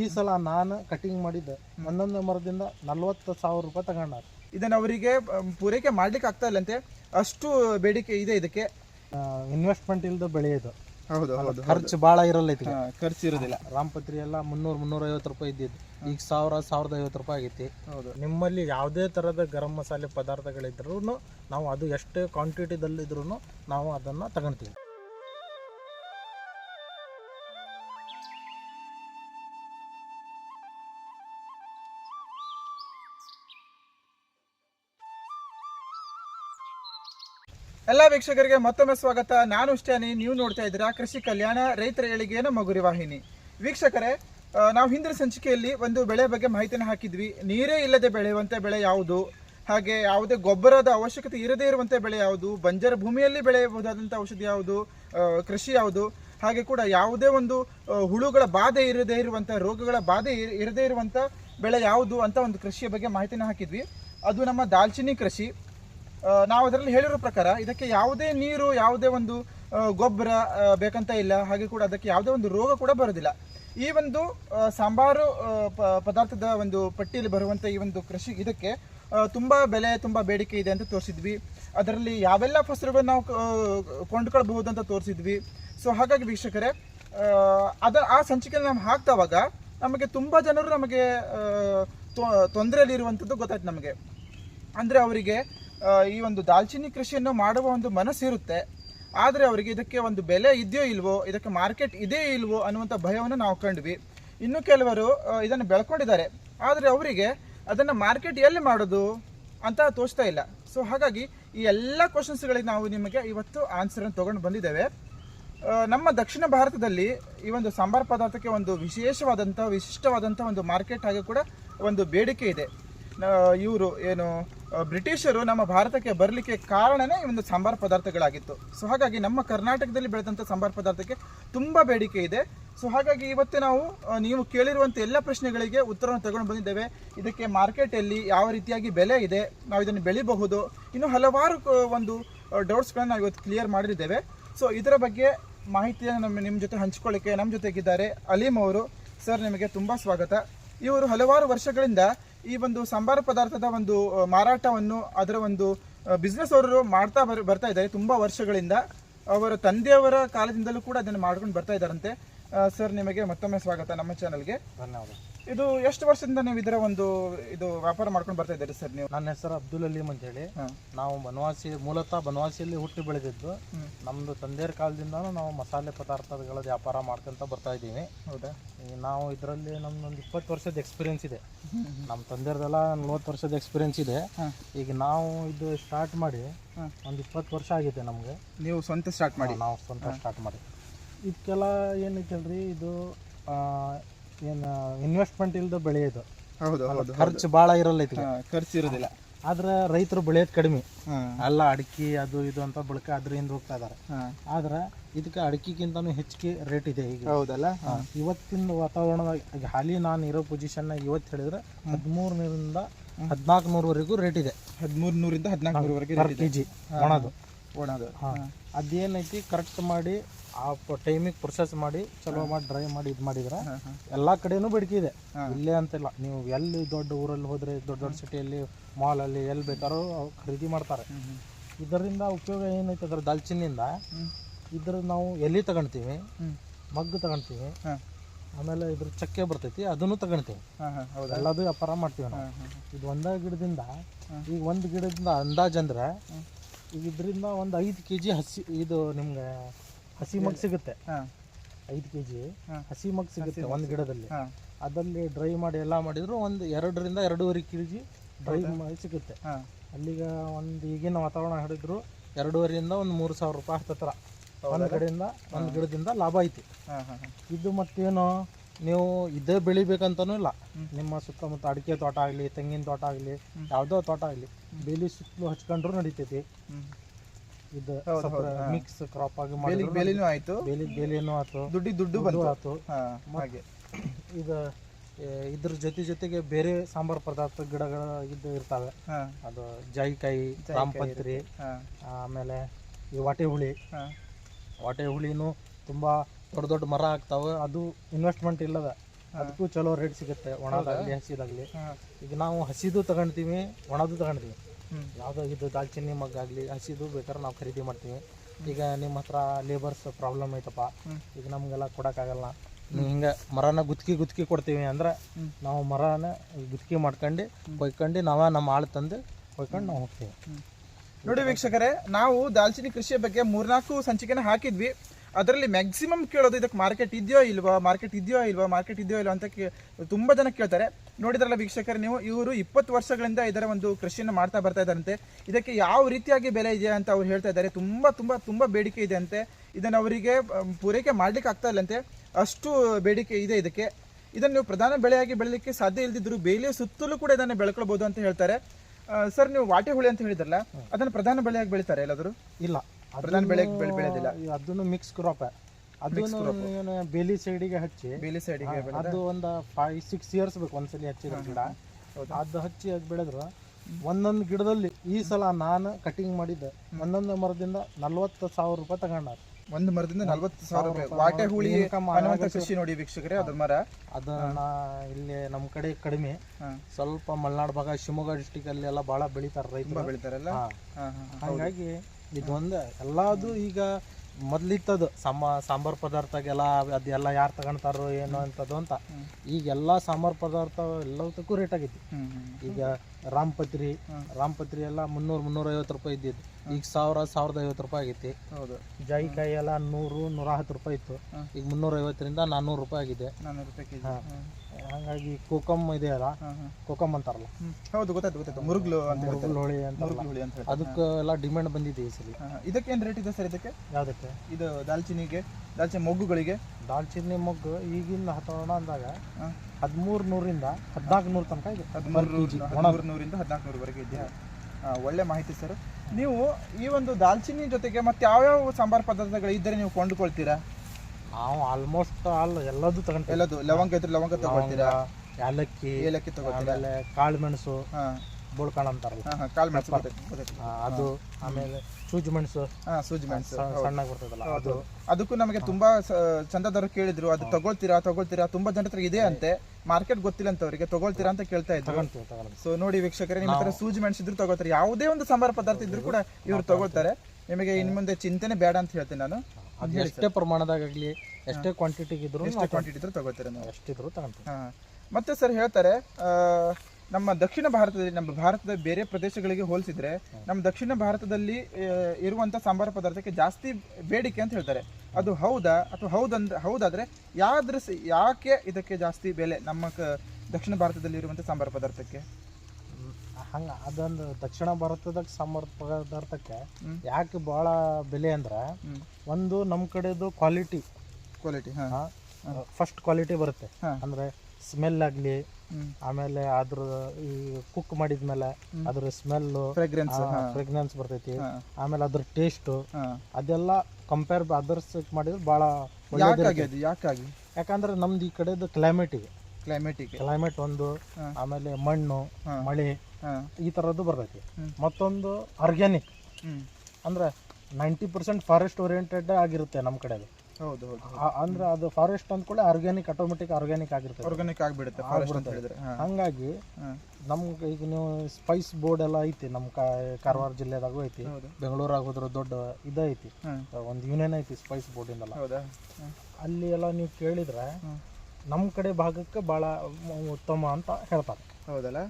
ಈ ಸಲ ನಾನು ಕಟಿಂಗ್ ಮಾಡಿದ್ದೆ ಒಂದೊಂದು ಮರದಿಂದ ನಲ್ವತ್ತು ಸಾವಿರ ರೂಪಾಯಿ ತಗೊಂಡಾರ. ಇದನ್ನ ಅವರಿಗೆ ಪೂರೈಕೆ ಮಾಡ್ಲಿಕ್ಕೆ ಆಗ್ತಾ ಇಲ್ಲಂತೆ ಅಷ್ಟು ಬೇಡಿಕೆ ಇದೆ ಇದಕ್ಕೆ? ಇನ್ವೆಸ್ಟ್ಮೆಂಟ್ ಇಲ್ಲದ ಬೆಳೆ ಇದು ಹೌದು ಹೌದು ಖರ್ಚು ಭಾಳ ಇರಲ್ಲ ಇದಕ್ಕೆ. ಖರ್ಚು ಇರೋದಿಲ್ಲ. ರಾಮಪತ್ರಿ ಎಲ್ಲ ಮುನ್ನೂರು ಮುನ್ನೂರ ಐವತ್ತು ರೂಪಾಯಿ ಇದ್ದಿದ್ದು. ಈಗ ಸಾವಿರ ಸಾವಿರದ ಐವತ್ತು ರೂಪಾಯಿ ಆಗೈತಿ. ಹೌದು. ನಿಮ್ಮಲ್ಲಿ ಯಾವುದೇ ಥರದ ಗರಂ ಮಸಾಲೆ ಪದಾರ್ಥಗಳಿದ್ರೂ ನಾವು ಅದು ಎಷ್ಟೇ ಕ್ವಾಂಟಿಟಿದಲ್ಲಿದ್ರೂ ನಾವು ಅದನ್ನು ತಗೊಳ್ತೀವಿ ಎಲ್ಲ ವೀಕ್ಷಕರಿಗೆ ಮತ್ತೊಮ್ಮೆ ಸ್ವಾಗತ. ನಾನು ಸ್ಟ್ಯಾನಿ ನೀವು ನೋಡ್ತಾ ಇದ್ದೀರಾ ಕೃಷಿ ಕಲ್ಯಾಣ, ರೈತರ ಏಳಿಗೆಯನ್ನು ಮಗುರಿ ವಾಹಿನಿ. ವೀಕ್ಷಕರೇ ನಾವು ಹಿಂದಿನ ಸಂಚಿಕೆಯಲ್ಲಿ ಒಂದು ಬೆಳೆ ಬಗ್ಗೆ ಮಾಹಿತಿಯನ್ನು ಹಾಕಿದ್ವಿ. ನೀರೇ ಇಲ್ಲದೆ ಬೆಳೆಯುವಂಥ ಬೆಳೆ ಯಾವುದು? ಹಾಗೆ ಯಾವುದೇ ಗೊಬ್ಬರದ ಅವಶ್ಯಕತೆ ಇರದೇ ಇರುವಂಥ ಬೆಳೆ ಯಾವುದು? ಬಂಜರ ಭೂಮಿಯಲ್ಲಿ ಬೆಳೆಯಬಹುದಾದಂಥ ಔಷಧಿ ಯಾವುದು? ಕೃಷಿ ಯಾವುದು? ಹಾಗೆ ಕೂಡ ಯಾವುದೇ ಒಂದು ಹುಳುಗಳ ಬಾಧೆ ಇರದೇ ಇರುವಂಥ ರೋಗಗಳ ಬಾಧೆ ಇರ- ಇರದೇ ಇರುವಂಥ ಬೆಳೆ ಯಾವುದು ಅಂತ ಒಂದು ಕೃಷಿಯ ಬಗ್ಗೆ ಮಾಹಿತಿಯನ್ನು ಹಾಕಿದ್ವಿ. ಅದು ನಮ್ಮ ದಾಲ್ಚಿನ್ನಿ ಕೃಷಿ. ನಾವು ಅದರಲ್ಲಿ ಹೇಳಿರೋ ಪ್ರಕಾರ ಇದಕ್ಕೆ ಯಾವುದೇ ನೀರು, ಯಾವುದೇ ಒಂದು ಗೊಬ್ಬರ ಬೇಕಂತ ಇಲ್ಲ. ಹಾಗೆ ಕೂಡ ಅದಕ್ಕೆ ಯಾವುದೇ ಒಂದು ರೋಗ ಕೂಡ ಬರೋದಿಲ್ಲ. ಈ ಒಂದು ಸಾಂಬಾರು ಪದಾರ್ಥದ ಒಂದು ಪಟ್ಟಿಯಲ್ಲಿ ಬರುವಂಥ ಈ ಒಂದು ಕೃಷಿ ಇದಕ್ಕೆ ತುಂಬ ಬೆಲೆ, ತುಂಬಾ ಬೇಡಿಕೆ ಇದೆ ಅಂತ ತೋರಿಸಿದ್ವಿ. ಅದರಲ್ಲಿ ಯಾವೆಲ್ಲ ಫಸಲುಗಳನ್ನು ನಾವು ಕೊಂಡ್ಕೊಳ್ಬಹುದು ಅಂತ ತೋರಿಸಿದ್ವಿ. ಸೊ ಹಾಗಾಗಿ ವೀಕ್ಷಕರೇ ಅದ, ಆ ಸಂಚಿಕೆ ನಾವು ಹಾಕ್ತಾವಾಗ ನಮಗೆ ತುಂಬಾ ಜನರು ನಮಗೆ ತೊಂದರೆಯಲ್ಲಿ ಇರುವಂಥದ್ದು ಗೊತ್ತಾಯ್ತು ನಮಗೆ. ಅಂದರೆ ಅವರಿಗೆ ಈ ಒಂದು ದಾಲ್ಚಿನ್ನಿ ಕೃಷಿಯನ್ನು ಮಾಡುವ ಒಂದು ಮನಸ್ಸಿರುತ್ತೆ. ಆದರೆ ಅವರಿಗೆ ಇದಕ್ಕೆ ಒಂದು ಬೆಲೆ ಇದೆಯೋ ಇಲ್ವೋ, ಇದಕ್ಕೆ ಮಾರ್ಕೆಟ್ ಇದೆಯೋ ಇಲ್ವೋ ಅನ್ನುವಂಥ ಭಯವನ್ನು ನಾವು ಕಂಡ್ವಿ. ಇನ್ನು ಕೆಲವರು ಇದನ್ನು ಬೆಳ್ಕೊಂಡಿದ್ದಾರೆ. ಆದರೆ ಅವರಿಗೆ ಅದನ್ನು ಮಾರ್ಕೆಟ್ ಎಲ್ಲಿ ಮಾಡೋದು ಅಂತ ತೋಚ್ತಾ ಇಲ್ಲ. ಸೊ ಹಾಗಾಗಿ ಈ ಎಲ್ಲ ಕ್ವಶನ್ಸ್ಗಳಿಗೆ ನಾವು ನಿಮಗೆ ಇವತ್ತು ಆನ್ಸರನ್ನು ತೊಗೊಂಡು ಬಂದಿದ್ದೇವೆ. ನಮ್ಮ ದಕ್ಷಿಣ ಭಾರತದಲ್ಲಿ ಈ ಒಂದು ಸಾಂಬಾರ್ ಪದಾರ್ಥಕ್ಕೆ ಒಂದು ವಿಶೇಷವಾದಂಥ, ವಿಶಿಷ್ಟವಾದಂಥ ಒಂದು ಮಾರ್ಕೆಟ್ ಹಾಗೆ ಕೂಡ ಒಂದು ಬೇಡಿಕೆ ಇದೆ. ಇವರು ಏನು ಬ್ರಿಟಿಷರು ನಮ್ಮ ಭಾರತಕ್ಕೆ ಬರಲಿಕ್ಕೆ ಕಾರಣನೇ ಈ ಒಂದು ಸಾಂಬಾರ್ ಪದಾರ್ಥಗಳಾಗಿತ್ತು. ಸೊ ಹಾಗಾಗಿ ನಮ್ಮ ಕರ್ನಾಟಕದಲ್ಲಿ ಬೆಳೆದಂಥ ಸಾಂಬಾರ್ ಪದಾರ್ಥಕ್ಕೆ ತುಂಬ ಬೇಡಿಕೆ ಇದೆ. ಸೊ ಹಾಗಾಗಿ ಇವತ್ತು ನಾವು ನೀವು ಕೇಳಿರುವಂಥ ಎಲ್ಲ ಪ್ರಶ್ನೆಗಳಿಗೆ ಉತ್ತರವನ್ನು ತಗೊಂಡು ಬಂದಿದ್ದೇವೆ. ಇದಕ್ಕೆ ಮಾರ್ಕೆಟಲ್ಲಿ ಯಾವ ರೀತಿಯಾಗಿ ಬೆಲೆ ಇದೆ, ನಾವು ಇದನ್ನು ಬೆಳಿಬಹುದು. ಇನ್ನು ಹಲವಾರು ಒಂದು ಡೌಟ್ಸ್ಗಳನ್ನು ನಾವು ಇವತ್ತು ಕ್ಲಿಯರ್ ಮಾಡಿದ್ದೇವೆ. ಸೊ ಇದರ ಬಗ್ಗೆ ಮಾಹಿತಿಯನ್ನು ನಮ್ಮ, ನಿಮ್ಮ ಜೊತೆ ಹಂಚ್ಕೊಳ್ಳಿಕ್ಕೆ ನಮ್ಮ ಜೊತೆಗಿದ್ದಾರೆ ಅಲೀಮ್ ಅವರು. ಸರ್ ನಿಮಗೆ ತುಂಬ ಸ್ವಾಗತ. ಇವರು ಹಲವಾರು ವರ್ಷಗಳಿಂದ ಈ ಒಂದು ಸಾಂಬಾರು ಪದಾರ್ಥದ ಒಂದು ಮಾರಾಟವನ್ನು ಅದರ ಒಂದು ಬಿಸ್ನೆಸ್ ಅವರು ಮಾಡ್ತಾ ಬರ್, ಬರ್ತಾ ಇದ್ದಾರೆ ತುಂಬ ವರ್ಷಗಳಿಂದ. ಅವರ ತಂದೆಯವರ ಕಾಲದಿಂದಲೂ ಕೂಡ ಅದನ್ನು ಮಾಡ್ಕೊಂಡು ಬರ್ತಾ ಇದ್ದಾರಂತೆ. ಸರ್ ನಿಮಗೆ ಮತ್ತೊಮ್ಮೆ ಸ್ವಾಗತ ನಮ್ಮ ಚಾನಲ್ಗೆ ಧನ್ಯವಾದ ಇದು ಎಷ್ಟು ವರ್ಷದಿಂದ ನೀವು ಇದರ ಒಂದು ಇದು ವ್ಯಾಪಾರ ಮಾಡ್ಕೊಂಡು ಬರ್ತಾ ಇದ್ದೀರಿ ಸರ್ ನೀವು? ನನ್ನ ಹೆಸರು ಅಬ್ದುಲ್ ಅಲೀಮ್ ಅಂತ ಹೇಳಿ. ನಾವು ಬನವಾಸಿ ಮೂಲತಃ ಬನವಾಸಿಯಲ್ಲಿ ಹುಟ್ಟಿ ಬೆಳೆದಿದ್ದು. ನಮ್ದು ನಮ್ಮದು ತಂದೆಯರ ಕಾಲದಿಂದ ನಾವು ಮಸಾಲೆ ಪದಾರ್ಥಗಳ ವ್ಯಾಪಾರ ಮಾಡ್ಕೊಂತ ಬರ್ತಾ ಇದ್ದೀವಿ. ಹೌದಾ? ಈಗ ನಾವು ಇದರಲ್ಲಿ ನಮ್ದೊಂದು ಇಪ್ಪತ್ತು ವರ್ಷದ ಎಕ್ಸ್ಪೀರಿಯನ್ಸ್ ಇದೆ. ನಮ್ಮ ತಂದೆಯರ್ದೆಲ್ಲ ನಲ್ವತ್ತು ವರ್ಷದ ಎಕ್ಸ್ಪೀರಿಯನ್ಸ್ ಇದೆ. ಈಗ ನಾವು ಇದು ಸ್ಟಾರ್ಟ್ ಮಾಡಿ ಒಂದು ಇಪ್ಪತ್ತು ವರ್ಷ ಆಗಿದೆ ನಮಗೆ. ನೀವು ಸ್ವಂತ ಸ್ಟಾರ್ಟ್ ಮಾಡಿ. ನಾವು ಸ್ವಂತ ಸ್ಟಾರ್ಟ್ ಮಾಡಿ ಇದಕ್ಕೆಲ್ಲ ಏನೈತಲ್ರಿ ಇದು ಏನು ಇನ್ವೆಸ್ಟ್ಮೆಂಟ್ ಇಲ್ಲದ ಬೆಳೆ ಇದು ಹೌದು ಹೌದು ಖರ್ಚು ಭಾಳ ಇರಲ್ಲ ಇದು ಖರ್ಚು ಇರೋದಿಲ್ಲ. ಆದ್ರೆ ರೈತರು ಬೆಳೆಯೋದು ಕಡಿಮೆ. ಅಲ್ಲ ಅಡಿಕೆ ಅದು ಇದು ಅಂತ ಬಳಕೆ ಅದ್ರಿಂದ ಹೋಗ್ತಾ ಇದಾರೆ. ಆದ್ರೆ ಇದಕ್ಕೆ ಅಡಿಕೆಗಿಂತನೂ ಹೆಚ್ಚಿಗೆ ರೇಟ್ ಇದೆ ಈಗ ಹೌದಲ್ಲ? ಇವತ್ತಿನ ವಾತಾವರಣದಾಗ ಹಾಲಿ ನಾನು ಇರೋ ಪೊಸಿಷನ್ ಇವತ್ತು ಹೇಳಿದ್ರೆ ಹದಿಮೂರರಿಂದ ಹದಿನಾಲ್ಕು ನೂರವರೆಗೂ ರೇಟ್ ಇದೆ. ಹದಿಮೂರು ನೂರಿಂದ ಹದಿನಾಲ್ಕು ನೂರವರೆಗೆ ಒಣದು. ಒಣದು ಹಾಂ ಅದೇನೈತಿ ಕರೆಕ್ಟ್ ಮಾಡಿ ಆ ಟೈಮಿಗೆ ಪ್ರೊಸೆಸ್ ಮಾಡಿ ಚಲೋ ಮಾಡಿ ಡ್ರೈ ಮಾಡಿ ಇದು ಮಾಡಿದ್ರೆ. ಎಲ್ಲ ಕಡೆನೂ ಬೇಡಿಕೆ ಇದೆ. ಇಲ್ಲೇ ಅಂತಿಲ್ಲ ನೀವು ಎಲ್ಲಿ ದೊಡ್ಡ ಊರಲ್ಲಿ ಹೋದ್ರೆ ದೊಡ್ಡ ದೊಡ್ಡ ಸಿಟಿಯಲ್ಲಿ ಮಾಲಲ್ಲಿ ಎಲ್ಲಿ ಬೇಕಾದ್ರೂ ಅವ್ರು ಖರೀದಿ ಮಾಡ್ತಾರೆ. ಇದರಿಂದ ಉಪಯೋಗ ಏನೈತೆ ಅದ್ರ ದಾಲ್ಚಿನ್ನಿಂದ. ಇದ್ರ ನಾವು ಎಲೆ ತಗೊಳ್ತೀವಿ. ಮಗ್ಗು ತಗೊಳ್ತೀವಿ ಆಮೇಲೆ ಇದ್ರ ಚಕ್ಕೆ ಬರ್ತೈತಿ ಅದನ್ನು ತಗೊಳ್ತೀವಿ ಎಲ್ಲದು ವ್ಯಾಪಾರ ಮಾಡ್ತೀವಿ ನಾವು. ಇದು ಒಂದೇ ಗಿಡದಿಂದ. ಈಗ ಒಂದು ಗಿಡದಿಂದ ಅಂದಾಜ್ ಅಂದ್ರೆ ಹ್ಮ್. ಈಗ ಇದರಿಂದ ಒಂದು ಐದು ಕೆ ಜಿ ಹಸಿ ಇದು ನಿಮ್ಗೆ ಹಸಿ ಮಗ್ ಸಿಗುತ್ತೆ. ಐದು ಕೆ ಜಿ ಹಸಿ ಮಗ್ ಸಿಗುತ್ತೆ ಒಂದು ಗಿಡದಲ್ಲಿ. ಅದರಲ್ಲಿ ಅದಲ್ಲಿ ಡ್ರೈ ಮಾಡಿ ಎಲ್ಲ ಮಾಡಿದ್ರು ಒಂದು ಎರಡರಿಂದ ಎರಡೂವರೆ ಕೆ ಜಿ ಡ್ರೈ ಮಾಡಿ ಸಿಗುತ್ತೆ. ಅಲ್ಲಿಗ ಒಂದು ಈಗಿನ ವಾತಾವರಣ ಹಿಡಿದ್ರು ಎರಡೂವರೆಯಿಂದ ಒಂದು ಮೂರು ಸಾವಿರ ರೂಪಾಯಿ ಹತ್ತತ್ರ ಒಂದು ಕಡೆಯಿಂದ ಒಂದು ಗಿಡದಿಂದ ಲಾಭ ಐತಿ. ಇದು ಮತ್ತೇನು ನೀವು ಇದೇ ಬೆಳಿಬೇಕಂತನೂ ಇಲ್ಲ. ನಿಮ್ಮ ಸುತ್ತಮುತ್ತ ಅಡಿಕೆ ತೋಟ ಆಗಲಿ ತೆಂಗಿನ ತೋಟ ಆಗಲಿ ಯಾವುದೋ ತೋಟ ಆಗಲಿ ಬೇಲಿ ಸುತ್ತಲೂ ಹಚ್ಕೊಂಡ್ರು ನಡೀತೈತಿ. ಇದು. ಮಿಕ್ಸ್ ಕ್ರಾಪ್ ಆಗಿ ಬೇಲಿನೂ ಆಯ್ತು. ಬೇಲಿ ಬೇಲಿನೂ ಆಯ್ತು. ದುಡ್ಡಿ ಆಯ್ತು. ಹಾಗೆ. ಇದು ಇದ್ರ ಜೊತೆ ಜೊತೆಗೆ ಬೇರೆ ಸಾಂಬಾರ್ ಪದಾರ್ಥ ಗಿಡಗಳು ಇದು ಇರ್ತಾವೆ. ಅದು ಜಾಯಿಕಾಯಿ ರಾಮಪತ್ರಿ ಆಮೇಲೆ ಈ ವಾಟೆ ಹುಳಿ. ವಾಟೆ ಹುಳಿನೂ ತುಂಬ ದೊಡ್ಡ ದೊಡ್ಡ ಮರ ಆಗ್ತಾವೆ ಅದು ಇನ್ವೆಸ್ಟ್ಮೆಂಟ್ ಇಲ್ಲದ. ಅದಕ್ಕೂ ಚಲೋ ರೇಟ್ ಸಿಗುತ್ತೆ ಒಣದಾಗಲಿ ಹಸಿದಾಗಲಿ ಈಗ ನಾವು ಹಸಿದು ತಗೊಂತೀವಿ ಒಣದು ತಗೊಂತೀವಿ. ಯಾವುದೋ ಇದು ದಾಲ್ಚಿನ್ನಿ ಮಗ್ಗಾಗಲಿ ಹಸಿದು ಬೇಕಾದ್ರೆ ನಾವು ಖರೀದಿ ಮಾಡ್ತೀವಿ. ಈಗ ನಿಮ್ಮ ಹತ್ರ ಲೇಬರ್ಸ್ ಪ್ರಾಬ್ಲಮ್ ಐತಪ್ಪ. ಈಗ ನಮಗೆಲ್ಲ ಕೊಡೋಕ್ಕಾಗಲ್ಲ ನೀವು ಹಿಂಗೆ ಮರನ ಗುತ್ಕಿ ಗುತ್ಕಿ ಕೊಡ್ತೀವಿ ಅಂದ್ರೆ. ನಾವು ಮರನ ಗುತ್ಕಿ ಮಾಡ್ಕೊಂಡು ಕೊಯ್ಕೊಂಡು ನಾವೇ ನಮ್ಮ ಆಳು ತಂದು ಕೊಯ್ಕೊಂಡು ನಾವು ಹೋಗ್ತೀವಿ. ನೋಡಿ ವೀಕ್ಷಕರೇ ನಾವು ದಾಲ್ಚಿನ್ನಿ ಕೃಷಿಯ ಬಗ್ಗೆ ಮೂರ್ನಾಲ್ಕು ಸಂಚಿಕೆನ ಹಾಕಿದ್ವಿ. ಅದರಲ್ಲಿ ಮ್ಯಾಕ್ಸಿಮಮ್ ಕೇಳೋದು ಇದಕ್ಕೆ ಮಾರ್ಕೆಟ್ ಇದೆಯೋ ಇಲ್ವಾ ಮಾರ್ಕೆಟ್ ಇದೆಯೋ ಇಲ್ವಾ ಮಾರ್ಕೆಟ್ ಇದೆಯೋ ಇಲ್ವಾ ಅಂತ ತುಂಬ ಜನ ಕೇಳ್ತಾರೆ. ನೋಡಿದ್ರಲ್ಲ ವೀಕ್ಷಕರು ನೀವು ಇವರು ಇಪ್ಪತ್ತು ವರ್ಷಗಳಿಂದ ಇದರ ಒಂದು ಕೃಷಿಯನ್ನು ಮಾಡ್ತಾ ಬರ್ತಾ ಇದ್ದಾರಂತೆ. ಇದಕ್ಕೆ ಯಾವ ರೀತಿಯಾಗಿ ಬೆಲೆ ಇದೆ ಅಂತ ಅವ್ರು ಹೇಳ್ತಾ ಇದ್ದಾರೆ. ತುಂಬ ತುಂಬ ತುಂಬ ಬೇಡಿಕೆ ಇದೆ ಅಂತೆ. ಇದನ್ನು ಅವರಿಗೆ ಪೂರೈಕೆ ಮಾಡಲಿಕ್ಕೆ ಆಗ್ತಾ ಇಲ್ಲಂತೆ ಅಷ್ಟು ಬೇಡಿಕೆ ಇದೆ ಇದಕ್ಕೆ. ಇದನ್ನು ನೀವು ಪ್ರಧಾನ ಬೆಳೆಯಾಗಿ ಬೆಳಲಿಕ್ಕೆ ಸಾಧ್ಯ ಇಲ್ಲದಿದ್ದರೂ ಬೇಲಿಯ ಸುತ್ತಲೂ ಕೂಡ ಇದನ್ನು ಬೆಳ್ಕೊಳ್ಬೋದು ಅಂತ ಹೇಳ್ತಾರೆ. ಸರ್ ನೀವು ವಾಟೆ ಹುಳಿ ಅಂತ ಹೇಳಿದ್ರಲ್ಲ ಅದನ್ನು ಪ್ರಧಾನ ಬೆಳೆಯಾಗಿ ಬೆಳಿತಾರೆ ಎಲ್ಲಾದರೂ? ಇಲ್ಲ. ಪ್ರಧಾನ ಬೆಳೆಗೆ ಬೆಳೆ ಬೆಳೆದಿಲ್ಲ. ಅದನ್ನು ಮಿಕ್ಸ್ ಕ್ರಾಪ್ ಅದನ್ನು ಏನು ಬೇಲಿ ಸೈಡಿಗೆ ಹಚ್ಚಿ. ಬೇಲಿ ಸೈಡಿಗೆ ಅದು ಒಂದು ಫೈವ್ ಸಿಕ್ಸ್ ಇಯರ್ಸ್ ಬೇಕು ಒಂದ್ಸಲಿ ಹಚ್ಚಿದ ಗಿಡ. ಅದು ಹಚ್ಚಿ ಅದು ಬೆಳೆದ್ರು ಒಂದೊಂದು ಗಿಡದಲ್ಲಿ ಈ ಸಲ ನಾನು ಕಟಿಂಗ್ ಮಾಡಿದ್ದೆ. ಒಂದೊಂದು ಮರದಿಂದ ನಲ್ವತ್ತು ಸಾವಿರ ರೂಪಾಯಿ ತಗೊಂಡಾರ. ಒಂದು ಮರದಿಂದ ನಲ್ವತ್ತು ಸಾವಿರ ರೂಪಾಯಿ. ವಾಟೆ ಹುಳಿ ಕೃಷಿ ನೋಡಿ ವೀಕ್ಷಕರೇ ಅದ್ರ ಮರ. ಅದನ್ನ ಇಲ್ಲಿ ನಮ್ಮ ಕಡೆ ಕಡಿಮೆ. ಸ್ವಲ್ಪ ಮಲ್ನಾಡ್ ಭಾಗ ಶಿವಮೊಗ್ಗ ಡಿಸ್ಟಿಕ್ ಅಲ್ಲಿ ಎಲ್ಲ ಭಾಳ ಬೆಳಿತಾರೆ ರೈತರು. ಬೆಳಿತಾರಲ್ಲ. ಹಂಗಾಗಿ ಇದೊಂದು ಎಲ್ಲದು ಈಗ ಮೊದ್ಲಿತ್ತದು ಸಮ ಸಾಂಬಾರ್ ಪದಾರ್ಥಗೆಲ್ಲ ಅದೆಲ್ಲ ಯಾರು ತಗೊಂತಾರೋ ಏನೋ ಅಂತದು ಅಂತ. ಈಗ ಎಲ್ಲ ಸಾಂಬಾರ್ ಪದಾರ್ಥ ಎಲ್ಲದಕ್ಕೂ ರೇಟ್ ಆಗೈತಿ. ಈಗ ರಾಮಪತ್ರಿ ರಾಮಪತ್ರಿ ಎಲ್ಲ ಮುನ್ನೂರು ಮುನ್ನೂರ ಐವತ್ತು ರೂಪಾಯಿ ಇದ್ದಿದ್ದು. ಈಗ ಸಾವಿರ ಸಾವಿರದ ಐವತ್ತು ರೂಪಾಯಿ ಆಗೈತಿ. ಹೌದು. ಜಾಯಿಕಾಯಿ ಎಲ್ಲ ನೂರು ನೂರ ಹತ್ತು ರೂಪಾಯಿ ಇತ್ತು. ಈಗ ಮುನ್ನೂರ ಐವತ್ತರಿಂದ ನಾನ್ನೂರು ರೂಪಾಯಿ ಆಗಿದೆ ಹಂಗಾಗಿ ಕೋಕಮ್ ಇದೆ ಅಲ್ಲ. ಕೋಕಮ್ ಅಂತಾರಲ್ಲ. ಹೌದು ಗೊತ್ತಾಯ್ತು ಗೊತ್ತಾಯ್ತು. ಮುರುಗ್ಲು ಅಂತ ಮುರುಗುಲ್ ಹೋಳಿ ಮುರುಗ್ಲು ಹುಳಿ ಅಂತ ಹೇಳ್ತಾರೆ. ಅದಕ್ಕೆ ಎಲ್ಲ ಡಿಮ್ಯಾಂಡ್ ಬಂದಿದೆ ಈ ಸಲ. ಏನು ರೇಟ್ ಇದೆ ಸರ್ ಇದಕ್ಕೆ? ಯಾವುದಕ್ಕೆ? ಇದು ದಾಲ್ಚಿನಿಗೆ ದಾಲ್ಚಿನಿ ಮೊಗ್ಗುಗಳಿಗೆ. ದಾಲ್ಚಿನ್ನಿ ಮೊಗ್ಗು ಈಗಿನ ಹತ್ತೋಣ ಅಂದಾಗ ಹದಿಮೂರ್ ನೂರಿಂದ ಹದಿನಾಲ್ಕು ನೂರು ತನಕ ಇದೆ. ಹದಿಮೂರು ಹದಿಮೂರು ನೂರಿಂದ ಹದಿನಾಲ್ಕು ನೂರವರೆಗೆ ಇದೆಯಾ ಒಳ್ಳೆ ಮಾಹಿತಿ ಸರ್. ನೀವು ಈ ಒಂದು ದಾಲ್ಚಿನ್ನಿ ಜೊತೆಗೆ ಮತ್ತೆ ಯಾವ್ಯಾವ ಸಾಂಬಾರ್ ಪದಾರ್ಥಗಳು ಇದ್ದರೆ ನೀವು ಕೊಂಡುಕೊಳ್ತೀರಾ? ನಾವು ಆಲ್ಮೋಸ್ಟ್ ಆಲ್ ಎಲ್ಲದು ತಗೊಂತೀವಿ. ಎಲ್ಲದು ಲವಂಗ ಇದ್ರೆ ಲವಂಗ ತಗೊಳ್ತೀರಾ? ಏಲಕ್ಕಿ ಏಲಕ್ಕಿ ತಗೊಳ್ತೀರಾ? ಆಮೇಲೆ ಕಾಳು ಮೆಣಸು ಹಾ. ಬೋಳ್ಕಾಳು ಅಂತಾರಲ್ಲ. ಹಾ ಕಾಳು ಮೆಣಸು ಆ, ಅದು ಆಮೇಲೆ ಸೂಜಿ ಮೆಣಸು. ಹಾ ಸೂಜಿ ಮೆಣಸು ಸಣ್ಣ- ಸಣ್ಣಗೆ ಬರ್ತದಲ್ಲ ಅದು. ಅದಕ್ಕೂ ನಮಗೆ ತುಂಬಾ ಸ- ಚಂದದವರು ಕೇಳಿದ್ರು ಅದು ತಗೊಳ್ತೀರಾ ತಗೊಳ್ತೀರಾ? ತುಂಬಾ ಜನ ಹತ್ರ ಇದೆ ಅಂತೆ. ಮಾರ್ಕೆಟ್ ಗೊತ್ತಿಲ್ಲ ಅಂತ ಅವರಿಗೆ ತಗೊಳ್ತೀರಾ ಅಂತ ಕೇಳ್ತಾ ಇದ್ರು. ತಗೊಂತೀವಿ ಸೊ ನೋಡಿ ವೀಕ್ಷಕರೇ ನಿಮ್ಮ ಹತ್ರ ಸೂಜಿ ಮೆಣಸು ಇದ್ರು ತಗೋತಾರೆ ಯಾವುದೇ ಒಂದು ಸಾಂಬಾರ್ ಪದಾರ್ಥ ಇದ್ರು ಕೂಡ ಇವ್ರು ತಗೊಳ್ತಾರೆ. ನಿಮಗೆ ಇನ್ ಮುಂದೆ ಚಿಂತೆನೆ ಬೇಡ ಅಂತ ಹೇಳ್ತೀನಿ ನಾನು. ಅದು ಎಷ್ಟೇ ಪ್ರಮಾಣದಾಗಲಿ ಎಷ್ಟೇ ಕ್ವಾಂಟಿಟಿಗೆ ಇದ್ರು ಎಷ್ಟು ಕ್ವಾಂಟಿಟಿ ಇದ್ರು ತಗೋತಾರೆ ನಾವು? ಎಷ್ಟಿದ್ರು ತಗೊಂತೀವಿ. ಹಾ. ಮತ್ತೆ ಸರ್ ಹೇಳ್ತಾರೆ ನಮ್ಮ ದಕ್ಷಿಣ ಭಾರತದಲ್ಲಿ ನಮ್ಮ ಭಾರತದ ಬೇರೆ ಪ್ರದೇಶಗಳಿಗೆ ಹೋಲಿಸಿದ್ರೆ ನಮ್ಮ ದಕ್ಷಿಣ ಭಾರತದಲ್ಲಿ ಇರುವಂತ ಸಾಂಬಾರ ಪದಾರ್ಥಕ್ಕೆ ಜಾಸ್ತಿ ಬೇಡಿಕೆ ಅಂತ ಹೇಳ್ತಾರೆ. ಅದು ಹೌದಾ? ಅಥವಾ ಹೌದಂದ್ರೆ ಹೌದಾದ್ರೆ ಯಾವ್ದ್ರ ಯಾಕೆ ಇದಕ್ಕೆ ಜಾಸ್ತಿ ಬೆಲೆ ನಮ್ಮ ದಕ್ಷಿಣ ಭಾರತದಲ್ಲಿ ಇರುವಂತ ಸಾಂಬಾರ ಪದಾರ್ಥಕ್ಕೆ? ಹಂಗ ಅದೊಂದು ದಕ್ಷಿಣ ಭಾರತದಾಗ ಸಾಂಬಾರ್ ಪದಾರ್ಥಕ್ಕೆ. ಯಾಕೆ ಭಾಳ ಬೆಲೆ ಅಂದ್ರೆ ಒಂದು ನಮ್ಮ ಕಡೆದು ಕ್ವಾಲಿಟಿ ಕ್ವಾಲಿಟಿ ಫಸ್ಟ್ ಕ್ವಾಲಿಟಿ ಬರುತ್ತೆ. ಅಂದ್ರೆ ಸ್ಮೆಲ್ ಆಗಲಿ ಆಮೇಲೆ ಅದ್ರ ಈ ಕುಕ್ ಮಾಡಿದ್ಮೇಲೆ ಅದ್ರ ಸ್ಮೆಲ್ ಫ್ರೆಗ್ರೆನ್ಸ್ ಫ್ರೆಗ್ರೆನ್ಸ್ ಬರ್ತೈತಿ. ಆಮೇಲೆ ಅದ್ರ ಟೇಸ್ಟು ಅದೆಲ್ಲ ಕಂಪೇರ್ ಅದರ್ಸ್ ಮಾಡಿದ್ರೆ ಭಾಳ ಯಾಕಾಗಿ ಯಾಕಾಗಿ? ಯಾಕಂದ್ರೆ ನಮ್ದು ಈ ಕಡೆದು ಕ್ಲೈಮೇಟ್ ಕ್ಲೈಮೇಟಿಗೆ ಕ್ಲೈಮೇಟ್ ಒಂದು ಆಮೇಲೆ ಮಣ್ಣು ಮಳೆ ಈ ಥರದ್ದು ಬರ್ತೈತಿ. ಮತ್ತೊಂದು ಆರ್ಗ್ಯಾನಿಕ್ ಅಂದ್ರೆ ನೈಂಟಿ ಪರ್ಸೆಂಟ್ ಫಾರೆಸ್ಟ್ ಓರಿಯೆಂಟೆಡ್ ಆಗಿರುತ್ತೆ ನಮ್ಮ ಕಡೆದು. ಹೌದು ಹೌದು ಅಂದ್ರೆ ಅದು ಫಾರೆಸ್ಟ್ ಅಂದ್ಕೊಳ್ಳಿ ಆರ್ಗ್ಯಾನಿಕ್ ಆಟೋಮೆಟಿಕ್ ಆರ್ಗ್ಯಾನಿಕ್ ಆಗಿರುತ್ತೆ. ಆರ್ಗಾನಿಕ್ ಆಗಿಬಿಡುತ್ತೆ ಅಂತ ಹಂಗಾಗಿ ನಮ್ಗೆ ಈಗ ನೀವು ಸ್ಪೈಸ್ ಬೋರ್ಡ್ ಎಲ್ಲ ಐತಿ ನಮ್ಮ ಕಾರವಾರ ಜಿಲ್ಲೆದಾಗೂ ಐತಿ ಬೆಂಗಳೂರಾಗ ಹೋದ್ರೆ ದೊಡ್ಡ ಇದು ಐತಿ. ಹ್ಮ್ ಒಂದು ಯೂನಿಯನ್ ಐತಿ ಸ್ಪೈಸ್ ಬೋರ್ಡಿಂದಲ್ಲ ಹೌದಾ? ಅಲ್ಲಿ ಎಲ್ಲ ನೀವು ಕೇಳಿದ್ರೆ. ನಮ್ಮ ಕಡೆ ಭಾಗಕ್ಕೆ ಭಾಳ ಉತ್ತಮ ಅಂತ ಹೇಳ್ತಾರೆ. ಹೌದಲ್ಲ?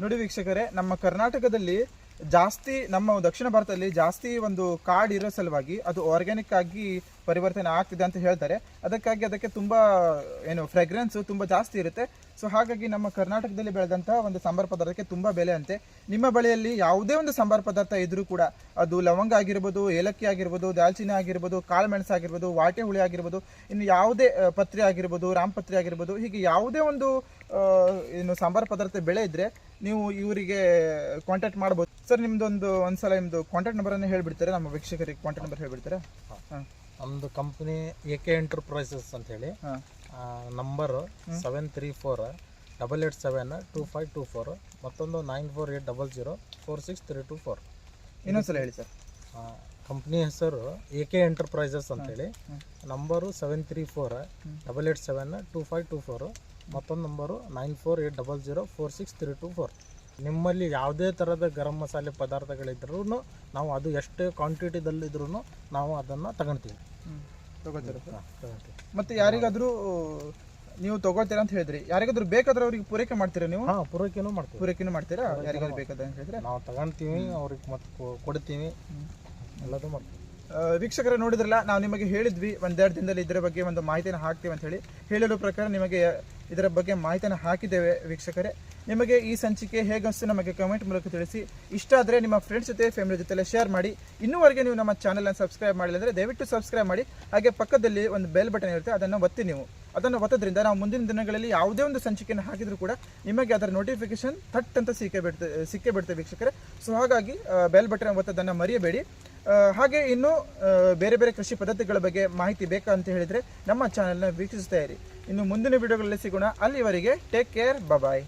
ನೋಡಿ ವೀಕ್ಷಕರೇ, ನಮ್ಮ ಕರ್ನಾಟಕದಲ್ಲಿ ಜಾಸ್ತಿ, ನಮ್ಮ ದಕ್ಷಿಣ ಭಾರತದಲ್ಲಿ ಜಾಸ್ತಿ ಒಂದು ಕಾಡ್ ಇರೋ ಸಲುವಾಗಿ ಅದು ಆರ್ಗ್ಯಾನಿಕ್ ಆಗಿ ಪರಿವರ್ತನೆ ಆಗ್ತಿದೆ ಅಂತ ಹೇಳ್ತಾರೆ. ಅದಕ್ಕಾಗಿ ಅದಕ್ಕೆ ತುಂಬಾ, ಏನು ಫ್ರೆಗ್ರೆನ್ಸ್ ತುಂಬಾ ಜಾಸ್ತಿ ಇರುತ್ತೆ. ಸೊ ಹಾಗಾಗಿ ನಮ್ಮ ಕರ್ನಾಟಕದಲ್ಲಿ ಬೆಳೆದಂತಹ ಒಂದು ಸಾಂಬಾರ್ ಪದಾರ್ಥಕ್ಕೆ ತುಂಬಾ ಬೆಲೆ ಅಂತೆ. ನಿಮ್ಮ ಬಳಿಯಲ್ಲಿ ಯಾವುದೇ ಒಂದು ಸಾಂಬಾರ್ ಪದಾರ್ಥ ಇದ್ರೂ ಕೂಡ ಅದು ಲವಂಗ ಆಗಿರ್ಬೋದು ಏಲಕ್ಕಿ ಆಗಿರ್ಬೋದು ದಾಲ್ಚಿನ್ನಿ ಆಗಿರ್ಬೋದು ಕಾಳು ಮೆಣಸು ಆಗಿರ್ಬೋದು ವಾಟೆ ಹುಳಿ ಆಗಿರ್ಬೋದು ಇನ್ನು ಯಾವುದೇ ಪತ್ರೆ ಆಗಿರ್ಬೋದು ರಾಮಪತ್ರೆ ಆಗಿರ್ಬೋದು ಹೀಗೆ ಯಾವುದೇ ಒಂದು ಏನು ಸಾಂಬಾರ್ ಪದಾರ್ಥ ಬೆಳೆ ಇದ್ರೆ ನೀವು ಇವರಿಗೆ ಕಾಂಟ್ಯಾಕ್ಟ್ ಮಾಡ್ಬೋದು. ಸರ್ ನಿಮ್ದೊಂದು ಒಂದ್ಸಲ ನಿಮ್ದು ಕಾಂಟ್ಯಾಕ್ಟ್ ನಂಬರ್ ಅನ್ನು ಹೇಳ್ಬಿಡ್ತಾರೆ? ನಮ್ಮ ವೀಕ್ಷಕರಿಗೆ ಕಾಂಟ್ಯಾಕ್ಟ್ ನಂಬರ್ ಹೇಳ್ಬಿಡ್ತಾರೆ? ಹಾಂ. ನಮ್ಮದು ಕಂಪ್ನಿ ಎ ಕೆ ಎಂಟರ್ಪ್ರೈಸಸ್ ಅಂತ ಹೇಳಿ. Number seven three four double eight seven two five two four ಮತ್ತೊಂದು nine four eight double zero four six three two four ಇನ್ನೊಂದ್ಸಲ ಹೇಳಿ ಸರ್. ಕಂಪ್ನಿ ಹೆಸರು ಎ ಕೆ ಎಂಟರ್ಪ್ರೈಸಸ್ ಅಂತೇಳಿ number seven three four double eight seven two five two four ಮತ್ತೊಂದು number nine four eight double zero four six three two four ನಿಮ್ಮಲ್ಲಿ ಯಾವುದೇ ಥರದ ಗರಂ ಮಸಾಲೆ ಪದಾರ್ಥಗಳಿದ್ರೂ ನಾವು ಅದು ಎಷ್ಟೇ ಕ್ವಾಂಟಿಟಿದಲ್ಲಿದ್ರೂ ನಾವು ಅದನ್ನು ತಗೊಳ್ತೀವಿ ತಗೋತೀರ ತಗೊಳ್ತೀವಿ ಮತ್ತೆ ಯಾರಿಗಾದ್ರೂ ನೀವು ತಗೊಳ್ತೀರಾ ಅಂತ ಹೇಳಿದ್ರಿ. ಯಾರಿಗಾದ್ರೂ ಬೇಕಾದ್ರೆ ಅವ್ರಿಗೆ ಪೂರೈಕೆ ಮಾಡ್ತೀರಾ ನೀವು? ಹಾಂ ಪೂರೈಕೆನೂ ಮಾಡ್ತೀವಿ. ಪೂರೈಕೆನೂ ಮಾಡ್ತೀರಾ? ಯಾರಿಗಾದ್ರೂ ಬೇಕಾದ್ರೆ ಅಂತ ಹೇಳಿದ್ರೆ? ನಾವು ತಗೊಳ್ತೀವಿ ಅವ್ರಿಗೆ ಮತ್ತೆ ಕೊಡ್ತೀವಿ. ಎಲ್ಲದೂ ಮಾಡ್ತೀವಿ. ವೀಕ್ಷಕರೇ ನೋಡಿದ್ರಲ್ಲ ನಾವು ನಿಮಗೆ ಹೇಳಿದ್ವಿ ಒಂದೆರಡು ದಿನದಲ್ಲಿ ಇದರ ಬಗ್ಗೆ ಒಂದು ಮಾಹಿತಿಯನ್ನು ಹಾಕ್ತೀವಿ ಅಂತ ಹೇಳಿ. ಹೇಳಿರೋ ಪ್ರಕಾರ ನಿಮಗೆ ಇದರ ಬಗ್ಗೆ ಮಾಹಿತಿಯನ್ನು ಹಾಕಿದ್ದೇವೆ ವೀಕ್ಷಕರೇ. ನಿಮಗೆ ಈ ಸಂಚಿಕೆ ಹೇಗನ್ನಿಸ್ತು ನಮಗೆ ಕಮೆಂಟ್ ಮೂಲಕ ತಿಳಿಸಿ. ಇಷ್ಟ ಆದರೆ ನಿಮ್ಮ ಫ್ರೆಂಡ್ಸ್ ಜೊತೆ ಫ್ಯಾಮಿಲಿ ಜೊತೆ ಶೇರ್ ಮಾಡಿ. ಇನ್ನೂವರೆಗೆ ನೀವು ನಮ್ಮ ಚಾನಲನ್ನು ಸಬ್ಸ್ಕ್ರೈಬ್ ಮಾಡಿಲ್ಲ ಅಂದರೆ ದಯವಿಟ್ಟು ಸಬ್ಸ್ಕ್ರೈಬ್ ಮಾಡಿ. ಹಾಗೆ ಪಕ್ಕದಲ್ಲಿ ಒಂದು ಬೆಲ್ ಬಟನ್ ಇರುತ್ತೆ, ಅದನ್ನು ಒತ್ತಿ ನೀವು. ಅದನ್ನು ಒತ್ತೋದ್ರಿಂದ ನಾವು ಮುಂದಿನ ದಿನಗಳಲ್ಲಿ ಯಾವುದೇ ಒಂದು ಸಂಚಿಕೆಯನ್ನು ಹಾಕಿದರೂ ಕೂಡ ನಿಮಗೆ ಅದರ ನೋಟಿಫಿಕೇಶನ್ ಥಟ್ ಅಂತ ಸಿಕ್ಕೇ ಬಿಡ್ತದೆ ಸಿಕ್ಕೇ ಬಿಡ್ತೇವೆ ವೀಕ್ಷಕರೇ. ಸೊ ಹಾಗಾಗಿ ಬೆಲ್ ಬಟನ್ ಒತ್ತೋದನ್ನು ಮರೆಯಬೇಡಿ. ಹಾಗೆ ಇನ್ನು ಬೇರೆ ಬೇರೆ ಕೃಷಿ ಪದ್ಧತಿಗಳ ಬಗ್ಗೆ ಮಾಹಿತಿ ಬೇಕಾ ಅಂತ ಹೇಳಿದರೆ ನಮ್ಮ ಚಾನಲ್ನ ವೀಕ್ಷಿಸ್ತಾ ಇರಿ. ಇನ್ನು ಮುಂದಿನ ವಿಡಿಯೋಗಳಲ್ಲಿ ಸಿಗೋಣ. ಅಲ್ಲಿವರೆಗೆ ಟೇಕ್ ಕೇರ್ ಬಾಯ್